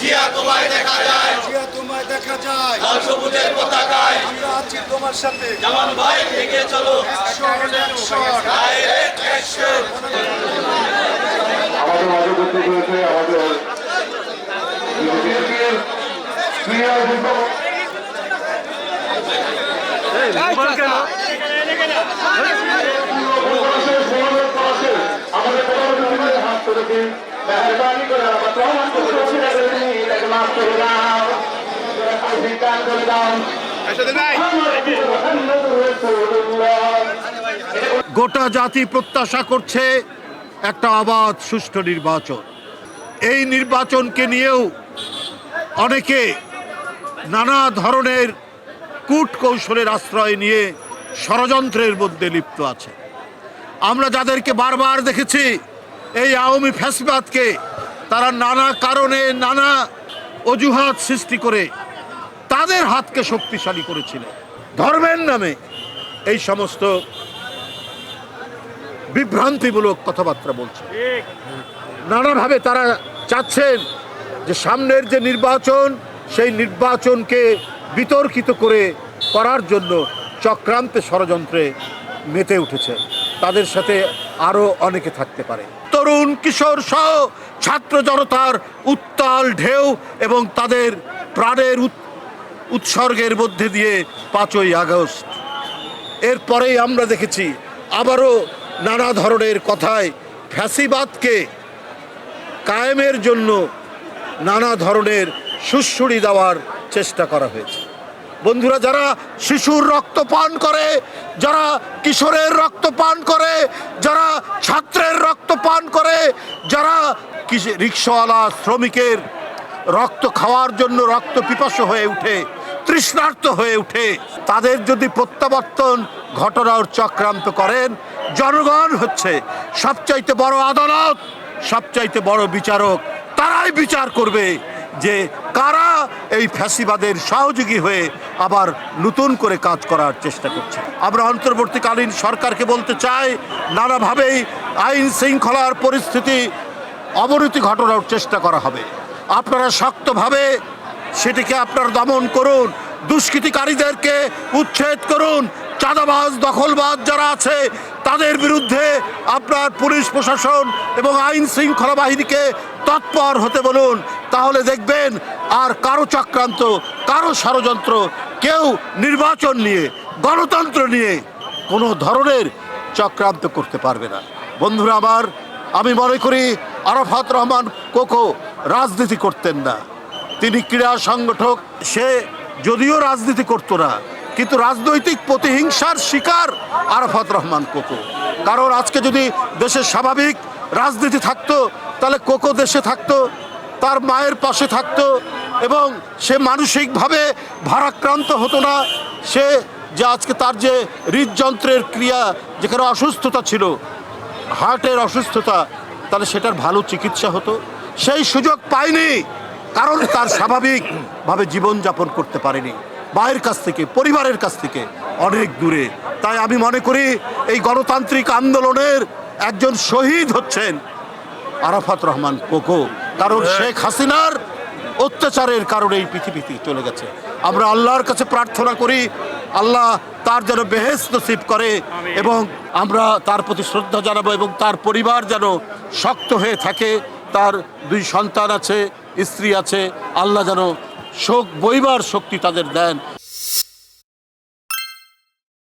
জিয়া তোমায় দেখা যায়। জিয়া তোমায় দেখা যায়। লাল সবুজের পতাকায়। আমরা আছি তোমার সাথে। জামান ভাই থেকে চলো। আমাদের মাঝে উপস্থিত হয়েছে আমাদের ক্রিয়া গোটা জাতি প্রত্যাশা করছে একটা অবাধ সুষ্ঠু নির্বাচন। এই নির্বাচনকে নিয়েও অনেকে নানা ধরনের কূট কৌশলের আশ্রয় নিয়ে ষড়যন্ত্রের মধ্যে লিপ্ত আছে। আমরা যাদেরকে বারবার দেখেছি, এই আওয়ামী ফ্যাসবাদকে তারা নানা কারণে নানা অজুহাত সৃষ্টি করে তাদের হাতকে শক্তিশালী করেছিলেন। ধর্মের নামে এই সমস্ত বিভ্রান্তিমূলক কথাবার্তা বলছে। নানাভাবে তারা চাচ্ছেন যে সামনের যে নির্বাচন, সেই নির্বাচনকে বিতর্কিত করে করার জন্য চক্রান্তে ষড়যন্ত্রে মেতে উঠেছে। তাদের সাথে আরও অনেকে থাকতে পারে। তরুণ কিশোর সহ ছাত্র জনতার উত্তাল ঢেউ এবং তাদের প্রাণের উৎ- উৎসর্গের মধ্যে দিয়ে পাঁচই আগস্ট। এরপরেই আমরা দেখেছি আবারও নানা ধরনের কথায় ফ্যাসিবাদকে কায়েমের জন্য নানা ধরনের সুশ্রুড়ি দেওয়ার চেষ্টা করা হয়েছে। বন্ধুরা, যারা শিশুর রক্ত পান করে, যারা কিশোরের রক্ত পান করে, যারা ছাত্রের রক্ত পান করে, যারা কিসে রিক্সাওয়ালা শ্রমিকের রক্ত খাওয়ার জন্য রক্ত পিপাসু হয়ে উঠে, তৃষ্ণার্ত হয়ে উঠে, তাদের যদি প্রত্যাবর্তন ঘটনার চক্রান্ত করেন, জনগণ হচ্ছে সবচাইতে বড় আদালত, সবচাইতে বড় বিচারক, তারাই বিচার করবে। যে কারা এই ফ্যাসিবাদের সহযোগী হয়ে আবার নতুন করে কাজ করার চেষ্টা করছে। আমরা অন্তর্বর্তীকালীন সরকারকে বলতে চাই, নানাভাবেই আইন শৃঙ্খলার পরিস্থিতি অবনতি ঘটানোর চেষ্টা করা হবে। আপনারা শক্তভাবে সেটিকে আপনারা দমন করুন, দুষ্কৃতিকারীদেরকে উচ্ছেদ করুন, চাঁদাবাজ, দখলবাজ যারা আছে তাদের বিরুদ্ধে আপনার পুলিশ প্রশাসন এবং আইন শৃঙ্খলা বাহিনীকে তৎপর হতে বলুন। তাহলে দেখবেন আর কারও চক্রান্ত, কারও ষড়যন্ত্র, কেউ নির্বাচন নিয়ে, গণতন্ত্র নিয়ে কোনো ধরনের চক্রান্ত করতে পারবে না। বন্ধুরা আমার, আমি মনে করি আরাফাত রহমান কোকো রাজনীতি করতেন না। তিনি ক্রীড়া সংগঠক, সে যদিও রাজনীতি করতো না কিন্তু রাজনৈতিক প্রতিহিংসার শিকার আরাফাত রহমান কোকো। কারণ আজকে যদি দেশের স্বাভাবিক রাজনীতি থাকতো, তাহলে কোকো দেশে থাকতো, তার মায়ের পাশে থাকতো, এবং সে মানসিকভাবে ভারাক্রান্ত হতো না। সে যে আজকে তার যে হৃদযন্ত্রের ক্রিয়া, যেখানে অসুস্থতা ছিল, হার্টের অসুস্থতা, তাহলে সেটার ভালো চিকিৎসা হতো। সেই সুযোগ পায়নি, কারণ তার স্বাভাবিকভাবে জীবনযাপন করতে পারেনি। মায়ের কাছ থেকে পরিবারের কাছ থেকে অনেক দূরে। তাই আমি মনে করি এই গণতান্ত্রিক আন্দোলনের একজন শহীদ হচ্ছেন আরাফাত রহমান কোকো। কারণ শেখ হাসিনার অত্যাচারের কারণে এই পৃথিবীতে চলে গেছে। আমরা আল্লাহর কাছে প্রার্থনা করি আল্লাহ তার যেন বেহেস নসিব করে এবং আমরা তার প্রতি শ্রদ্ধা জানাব এবং তার পরিবার যেন শক্ত হয়ে থাকে। তার দুই সন্তান আছে স্ত্রী আছে আল্লাহ যেন শোক বইবার শক্তি তাদের দেন।